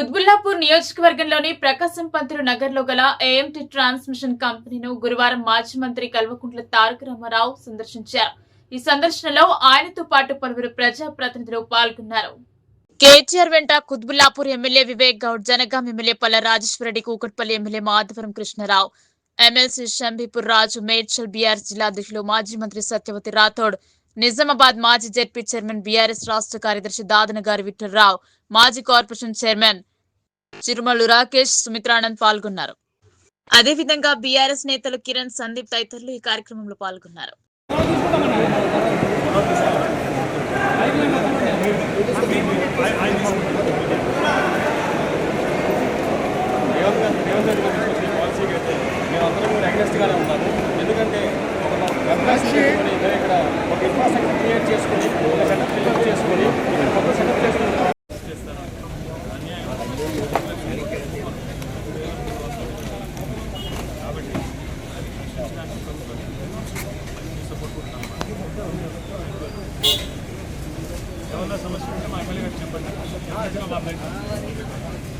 కుత్బుల్లాపూర్ నియోజకవర్గంలోని ప్రకాశం పంతులు నగర్లో గల ఏఎంటీ ట్రాన్స్మిషన్ కంపెనీను గురువారం మాజీ మంత్రి కల్వకుంట్ల తారక రామారావు సందర్శించారు. ఈ సందర్శనలో ఆయనతో పాటు పలువురు ప్రజా ప్రతినిధులు పాల్గొన్నారు. కేటీఆర్ వెంట Quthbullapur MLA Vivek Goud Jangaon MLA Palla Rajeshwara Reddy Kukatpally MLA Madhavaram Krishna Rao MLC Shambipur Raju Medchal BRS జిల్లా అధ్యక్షులు మాజీ మంత్రి సత్యవతి రాథోడ్ నిజామాబాద్ మాజీ జెడ్పీ చైర్మన్ బీఆర్ఎస్ రాష్ట్ర కార్యదర్శి దాదన గారి విఠలరావు మాజీ కార్పొరేషన్ చైర్మన్ చిరుమలు రాకేష్ సుమిత్రానంద్ పాల్గొన్నారు. అదేవిధంగా బీఆర్ఎస్ నేతలు కిరణ్ సందీప్ తదితరులు ఈ కార్యక్రమంలో పాల్గొన్నారు. కూడా ఉన్నాము. ఎందుకంటే కాబట్టి ఏమన్నా సమస్య ఉంటే మా ఎమ్మెల్యే గారు చెప్పండి చెప్పండి మా అబ్బాయి